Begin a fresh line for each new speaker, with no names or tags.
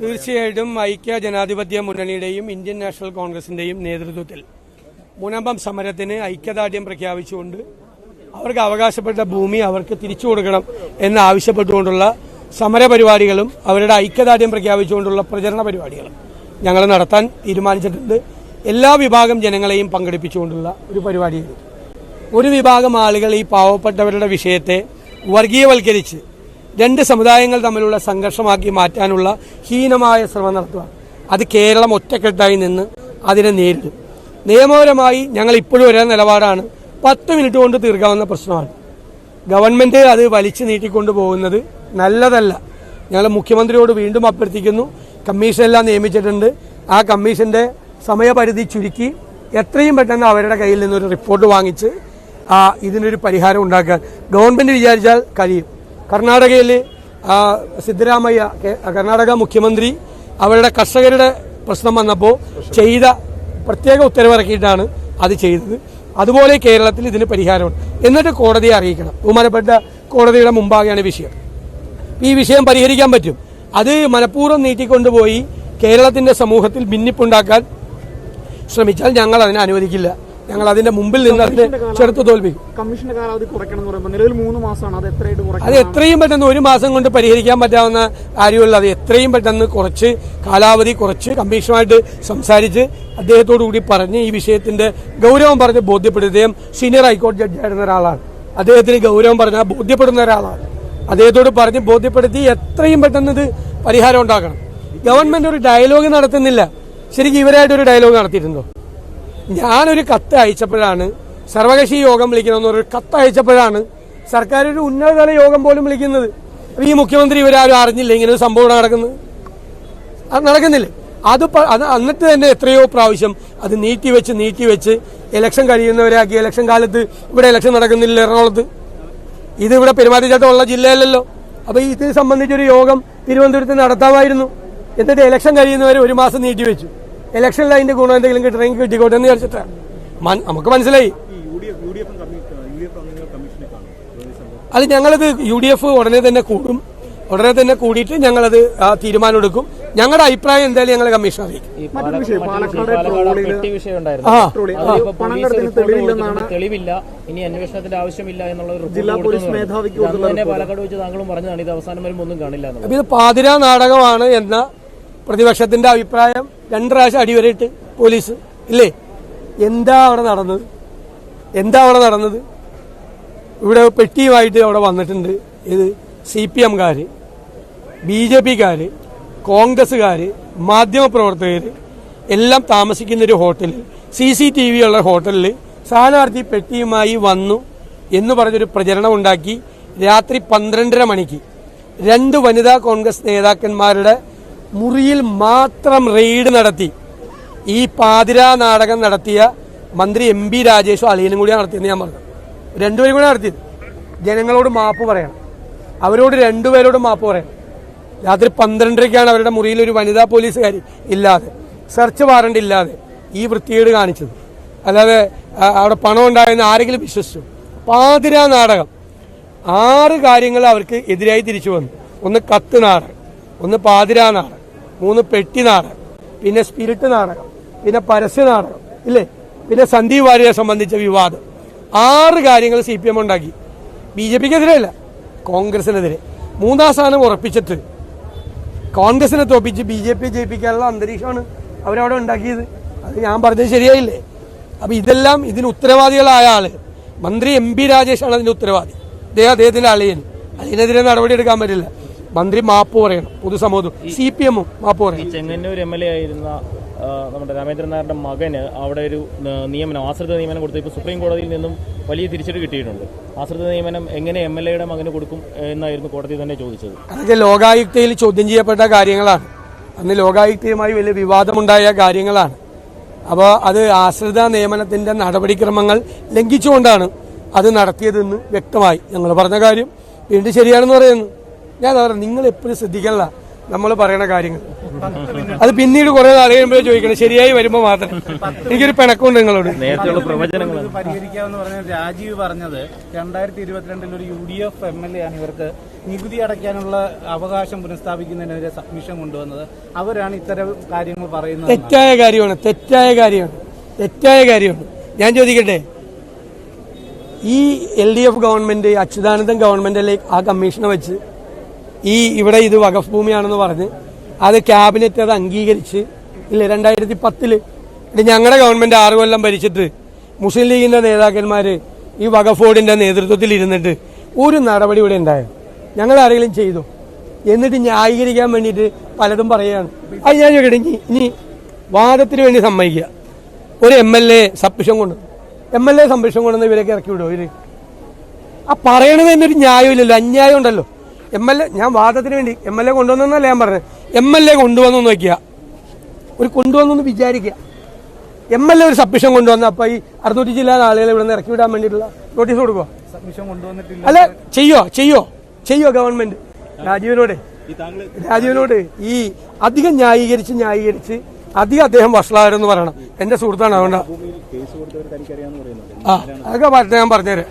തീർച്ചയായിട്ടും ഐക്യ ജനാധിപത്യ മുന്നണിയുടെയും ഇന്ത്യൻ നാഷണൽ കോൺഗ്രസിന്റെയും നേതൃത്വത്തിൽ മുനമ്പം സമരത്തിന് ഐക്യദാർഢ്യം പ്രഖ്യാപിച്ചുകൊണ്ട് അവർക്ക് അവകാശപ്പെട്ട ഭൂമി അവർക്ക് തിരിച്ചു കൊടുക്കണം എന്ന് ആവശ്യപ്പെട്ടുകൊണ്ടുള്ള സമരപരിപാടികളും അവരുടെ ഐക്യദാർഢ്യം പ്രഖ്യാപിച്ചുകൊണ്ടുള്ള പ്രചരണ പരിപാടികളും ഞങ്ങൾ നടത്താൻ തീരുമാനിച്ചിട്ടുണ്ട്. എല്ലാ വിഭാഗം ജനങ്ങളെയും പങ്കെടുപ്പിച്ചുകൊണ്ടുള്ള ഒരു പരിപാടിയാണ് ഒരു വിഭാഗം ആളുകൾ ഈ പാവപ്പെട്ടവരുടെ വിഷയത്തെ വർഗീയവൽക്കരിച്ച് രണ്ട് സമുദായങ്ങൾ തമ്മിലുള്ള സംഘർഷമാക്കി മാറ്റാനുള്ള ഹീനമായ ശ്രമം നടത്തുക അത് കേരളം ഒറ്റക്കെട്ടായി നിന്ന് അതിനെ നേരിടും. നിയമപരമായി ഞങ്ങൾ ഇപ്പോഴും ഒരേ നിലപാടാണ്. പത്ത് മിനിറ്റ് കൊണ്ട് തീർക്കാവുന്ന പ്രശ്നമാണ്. ഗവൺമെന്റ് അത് വലിച്ചു നീട്ടിക്കൊണ്ടു പോകുന്നത് നല്ലതല്ല. ഞങ്ങൾ മുഖ്യമന്ത്രിയോട് വീണ്ടും അഭ്യർത്ഥിക്കുന്നു. കമ്മീഷനെല്ലാം നിയമിച്ചിട്ടുണ്ട്. ആ കമ്മീഷന്റെ സമയപരിധി ചുരുക്കി എത്രയും പെട്ടെന്ന് അവരുടെ കയ്യിൽ നിന്നൊരു റിപ്പോർട്ട് വാങ്ങിച്ച് ആ ഇതിനൊരു പരിഹാരം ഉണ്ടാക്കാൻ. ഗവൺമെന്റ് വിചാരിച്ചാൽ കഴിയും. കർണാടകയിൽ സിദ്ധരാമയ്യ കർണാടക മുഖ്യമന്ത്രി അവരുടെ കർഷകരുടെ പ്രശ്നം വന്നപ്പോൾ ചെയ്ത പ്രത്യേക ഉത്തരവിറക്കിയിട്ടാണ് അത് ചെയ്തത്. അതുപോലെ കേരളത്തിൽ ഇതിന് പരിഹാരമുണ്ട്. എന്നിട്ട് കോടതിയെ അറിയിക്കണം. ബഹുമാനപ്പെട്ട കോടതിയുടെ മുമ്പാകെയാണ് വിഷയം. ഈ വിഷയം പരിഹരിക്കാൻ പറ്റും. അത് മനഃപൂർവം നീട്ടിക്കൊണ്ടുപോയി കേരളത്തിന്റെ സമൂഹത്തിൽ ഭിന്നിപ്പുണ്ടാക്കാൻ ശ്രമിച്ചാൽ ഞങ്ങൾ അതിനെ അനുവദിക്കില്ല. ഞങ്ങൾ അതിന്റെ മുമ്പിൽ നിന്ന് അതിനെ ചെറുത്തു തോൽപ്പിക്കും
കമ്മീഷന്റെ കാലാവധി കുറയ്ക്കണം എന്ന് പറയുമ്പോൾ നിലവിൽ മൂന്ന് മാസമാണ്. അത് എത്രയായിട്ട്
അത് എത്രയും പെട്ടെന്ന് ഒരു മാസം കൊണ്ട് പരിഹരിക്കാൻ പറ്റാവുന്ന കാര്യമല്ല അത് എത്രയും പെട്ടെന്ന് കുറച്ച് കാലാവധി കുറച്ച് കമ്മീഷനുമായിട്ട് സംസാരിച്ച് അദ്ദേഹത്തോടു കൂടി പറഞ്ഞ് ഈ വിഷയത്തിന്റെ ഗൗരവം പറഞ്ഞ് ബോധ്യപ്പെടുത്തി അദ്ദേഹം സീനിയർ ഹൈക്കോടതി ജഡ്ജായിരുന്ന ഒരാളാണ്. അദ്ദേഹത്തിന് ഗൗരവം പറഞ്ഞാൽ ബോധ്യപ്പെടുന്ന ഒരാളാണ്. അദ്ദേഹത്തോട് പറഞ്ഞ് ബോധ്യപ്പെടുത്തി എത്രയും പെട്ടെന്ന് ഇത് പരിഹാരം ഉണ്ടാക്കണം. ഗവൺമെന്റ് ഒരു ഡയലോഗ് നടത്തുന്നില്ല. ശരിക്കും ഇവരായിട്ട് ഒരു ഡയലോഗ് നടത്തിയിട്ടുണ്ടോ? ഞാനൊരു കത്ത് അയച്ചപ്പോഴാണ് സർവകക്ഷി യോഗം വിളിക്കണമെന്ന് ഒരു കത്ത് അയച്ചപ്പോഴാണ് സർക്കാർ ഒരു ഉന്നതതല യോഗം പോലും വിളിക്കുന്നത്. ഈ മുഖ്യമന്ത്രി ഇവരാരും അറിഞ്ഞില്ല ഇങ്ങനെ ഒരു സംഭവം നടക്കുന്നത്? അത് നടക്കുന്നില്ല. അത് എന്നിട്ട് തന്നെ എത്രയോ പ്രാവശ്യം അത് നീട്ടിവെച്ച് നീട്ടിവെച്ച് ഇലക്ഷൻ കഴിയുന്നവരാക്കി ഇലക്ഷൻ കാലത്ത് ഇവിടെ ഇലക്ഷൻ നടക്കുന്നില്ല എറണാകുളത്ത്. ഇത് ഇവിടെ പെരുമാറ്റച്ചട്ടമുള്ള ജില്ലയല്ലല്ലോ. അപ്പൊ ഇത് സംബന്ധിച്ചൊരു യോഗം തിരുവനന്തപുരത്ത് നടത്താമായിരുന്നു. എന്നിട്ട് ഇലക്ഷൻ കഴിയുന്നവരെ ഒരു മാസം നീട്ടിവെച്ചു ഇലക്ഷനിൽ അതിന്റെ ഗുണം എന്തെങ്കിലും കിട്ടണമെങ്കിൽ കിട്ടിക്കോട്ടെ എന്ന് വിചാരിച്ചിട്ടാണ് നമുക്ക് മനസ്സിലായി. അത് ഞങ്ങളത് യു ഡി എഫ് ഉടനെ തന്നെ കൂടും. ഉടനെ തന്നെ കൂടിയിട്ട് ഞങ്ങളത് ആ, തീരുമാനമെടുക്കും. ഞങ്ങളുടെ അഭിപ്രായം എന്തായാലും ഞങ്ങൾ കമ്മീഷൻ അറിയിക്കും.
തെളിവില്ല. ഇനി അന്വേഷണത്തിന്റെ ആവശ്യമില്ല എന്നുള്ള റിപ്പോർട്ട്
ജില്ലാ പോലീസ് മേധാവിക്ക്
ഇത് അന്ന്
കൊടുത്തുള്ള
തന്നെ
റിപ്പോർട്ട്.
പാലക്കാട് വെച്ച് താങ്കളും പറഞ്ഞതാണ് ഇത് അവസാനം വരുമ്പോൾ ഒന്നും കാണില്ല എന്നുള്ളത്.
അപ്പൊ ഇത് പാതിരാ നാടകമാണ് എന്ന പ്രതിപക്ഷത്തിന്റെ അഭിപ്രായം. രണ്ട് പ്രാവശ്യം അടിവരയിട്ട് പോലീസ്. ഇല്ലേ? എന്താ അവിടെ നടന്നത്? എന്താ അവിടെ നടന്നത്? ഇവിടെ പെട്ടിയുമായിട്ട് അവിടെ വന്നിട്ടുണ്ട് ഇത് സി പി എംകാർ ബി ജെ പിക്കാർ കോൺഗ്രസ്സുകാർ മാധ്യമപ്രവർത്തകർ എല്ലാം താമസിക്കുന്ന ഒരു ഹോട്ടലിൽ സി സി ടി വി ഉള്ള ഹോട്ടലിൽ സ്ഥാനാർത്ഥി പെട്ടിയുമായി വന്നു എന്ന് പറഞ്ഞൊരു പ്രചരണം ഉണ്ടാക്കി രാത്രി പന്ത്രണ്ടര മണിക്ക്. രണ്ട് വനിതാ കോൺഗ്രസ് നേതാക്കന്മാരുടെ മുറിയിൽ മാത്രം റെയ്ഡ് നടത്തി. ഈ പാതിരാ നാടകം നടത്തിയ മന്ത്രി എം ബി രാജേഷും അളിയനും കൂടി നടത്തിയെന്ന് ഞാൻ പറഞ്ഞു. രണ്ടുപേരും കൂടി നടത്തിയത്. ജനങ്ങളോട് മാപ്പ് പറയണം. അവരോട് രണ്ടുപേരോട് മാപ്പ് പറയണം. രാത്രി പന്ത്രണ്ടരയ്ക്കാണ് അവരുടെ മുറിയിൽ ഒരു വനിതാ പോലീസുകാരി ഇല്ലാതെ സെർച്ച് വാറണ്ട് ഇല്ലാതെ ഈ വൃത്തികേട് കാണിച്ചത്. അല്ലാതെ അവിടെ പണം ഉണ്ടായെന്ന് ആരെങ്കിലും വിശ്വസിച്ചു. പാതിര നാടകം. ആറ് കാര്യങ്ങൾ അവർക്ക് എതിരായി തിരിച്ചു വന്നു. ഒന്ന് കത്ത് നാടകം ഒന്ന് പാതിരാ നാടകം. മൂന്ന് പെട്ടി നാടകം പിന്നെ സ്പിരിറ്റ് നാടകം പിന്നെ പരസ്യ നാടകം ഇല്ലേ? പിന്നെ സന്ദീപ് വാര്യരെ സംബന്ധിച്ച വിവാദം. ആറ് കാര്യങ്ങൾ സി പി എം ഉണ്ടാക്കി. ബി ജെ പിക്കെതിരെയല്ല കോൺഗ്രസിനെതിരെ. മൂന്നാം സ്ഥാനം ഉറപ്പിച്ചിട്ട് കോൺഗ്രസിനെ തോപ്പിച്ച് ബി ജെ പി ജയിപ്പിക്കാനുള്ള അന്തരീക്ഷമാണ് അവരവിടെ ഉണ്ടാക്കിയത്. അത് ഞാൻ പറഞ്ഞത് ശരിയായില്ലേ? അപ്പം ഇതെല്ലാം ഇതിന് ഉത്തരവാദികളായ ആൾ. മന്ത്രി എം പി രാജേഷാണ് അതിന്റെ ഉത്തരവാദി. അദ്ദേഹം അദ്ദേഹത്തിന്റെ അളിയൻ. അതിനെതിരെ നടപടി എടുക്കാൻ പറ്റില്ല. മന്ത്രി മാപ്പ് പറയണം പൊതുസമൂഹം സി പി എമ്മും മാപ്പ് പറയണം.
ചെങ്ങന്നൂർ എം എൽ എ ആയിരുന്ന നമ്മുടെ രാമേന്ദ്രൻ നായരുടെ മകന് അവിടെ ഒരു നിയമനം ആശ്രിത നിയമനം കൊടുത്തു ഇപ്പോൾ സുപ്രീം കോടതിയിൽ നിന്നും വലിയ തിരിച്ചടി കിട്ടിയിട്ടുണ്ട്. ആശ്രിത നിയമനം എങ്ങനെ എം എൽ എയുടെ മകന് കൊടുക്കും എന്നായിരുന്നു കോടതി തന്നെ ചോദിച്ചത്.
അതൊക്കെ ലോകായുക്തയിൽ ചോദ്യം ചെയ്യപ്പെട്ട കാര്യങ്ങളാണ്. അന്ന് ലോകായുക്തയുമായി വലിയ വിവാദമുണ്ടായ കാര്യങ്ങളാണ്. അപ്പോൾ അത് ആശ്രിത നിയമനത്തിന്റെ നടപടിക്രമങ്ങൾ ലംഘിച്ചുകൊണ്ടാണ് അത് നടത്തിയതെന്ന് വ്യക്തമായി ഞങ്ങൾ പറഞ്ഞ കാര്യം. വീണ്ടും ശരിയാണെന്ന് പറയുന്നു. ഞാൻ പറഞ്ഞു നിങ്ങൾ എപ്പോഴും ശ്രദ്ധിക്കണല്ല. നമ്മൾ പറയണ കാര്യങ്ങൾ. അത് പിന്നീട് കുറെ നാൾ കഴിയുമ്പോൾ ചോദിക്കണം ശരിയായി വരുമ്പോൾ മാത്രം. എനിക്കൊരു പിണക്കമുണ്ട് നിങ്ങളോട്.
പരിഹരിക്കാന്ന് പരിഹരിക്കാമെന്ന് പറഞ്ഞ രാജീവ് പറഞ്ഞത് രണ്ടായിരത്തി ഇരുപത്തിരണ്ടിൽ ഒരു U D F M L A ആണ് ഇവർക്ക് നികുതി അടയ്ക്കാനുള്ള അവകാശം പുനഃസ്ഥാപിക്കുന്നതിനെതിരെ സബ്മിഷൻ കൊണ്ടുവന്നത്. അവരാണ് ഇത്തരം കാര്യങ്ങൾ പറയുന്നത്.
തെറ്റായ കാര്യമാണ് തെറ്റായ കാര്യമാണ് തെറ്റായ കാര്യമാണ്. ഞാൻ ചോദിക്കട്ടെ ഈ L D F government Achuthanandan ഗവൺമെന്റിലെ ആ കമ്മീഷനെ വെച്ച് ഈ ഇവിടെ ഇത് വഖഫ് ഭൂമിയാണെന്ന് പറഞ്ഞ് അത് ക്യാബിനറ്റ് അത് അംഗീകരിച്ച് ഇല്ല രണ്ടായിരത്തി പത്തിൽ ഞങ്ങളുടെ ഗവൺമെന്റ് ആറു കൊല്ലം ഭരിച്ചിട്ട് മുസ്ലിം ലീഗിന്റെ നേതാക്കന്മാർ ഈ വഖഫ് ബോർഡിന്റെ നേതൃത്വത്തിൽ ഇരുന്നിട്ട് ഒരു നടപടി ഇവിടെ ഉണ്ടായോ. ഞങ്ങൾ ആരെങ്കിലും ചെയ്തു? എന്നിട്ട് ന്യായീകരിക്കാൻ വേണ്ടിയിട്ട് പലതും പറയുകയാണ്. അത് ഞാൻ ചോദിക്കട്ടെ ഇനി ഇനി വാദത്തിന് വേണ്ടി സമ്മതിക്കുക. ഒരു എം എൽ എ സബ്മിഷൻ കൊണ്ട്. എം എൽ എ സബ്മിഷൻ കൊണ്ടുവന്ന് ഇവരൊക്കെ ഇറക്കി വിടുമോ ഇവർ? ആ പറയണത് എന്നൊരു ന്യായമില്ലല്ലോ അന്യായം ഉണ്ടല്ലോ എം എൽ എ ഞാൻ വാദത്തിന് വേണ്ടി എം എൽ എ കൊണ്ടുവന്നല്ല ഞാൻ പറഞ്ഞത്? എം എൽ എ കൊണ്ടുവന്നു നോക്കിയ ഒരു കൊണ്ടുവന്നു വിചാരിക്കുക. എം എൽ എ ഒരു സബ്മിഷൻ കൊണ്ടുവന്ന. അപ്പൊ ഈ അറുന്നൂറ്റി ജില്ലാ ആളുകളെ ഇവിടെ നിന്ന് ഇറക്കി വിടാൻ വേണ്ടിയിട്ടുള്ള നോട്ടീസ് കൊടുക്കുക അല്ല ചെയ്യോ ചെയ്യോ ചെയ്യോ ഗവൺമെന്റ് രാജീവിനോട് രാജീവിനോട് ഈ അധികം ന്യായീകരിച്ച് ന്യായീകരിച്ച് അധികം അദ്ദേഹം വഷളാരെന്ന് പറയണം. എന്റെ സുഹൃത്താണ് അതുകൊണ്ട്. ആ അതൊക്കെ പറഞ്ഞ ഞാൻ പറഞ്ഞുതരാം.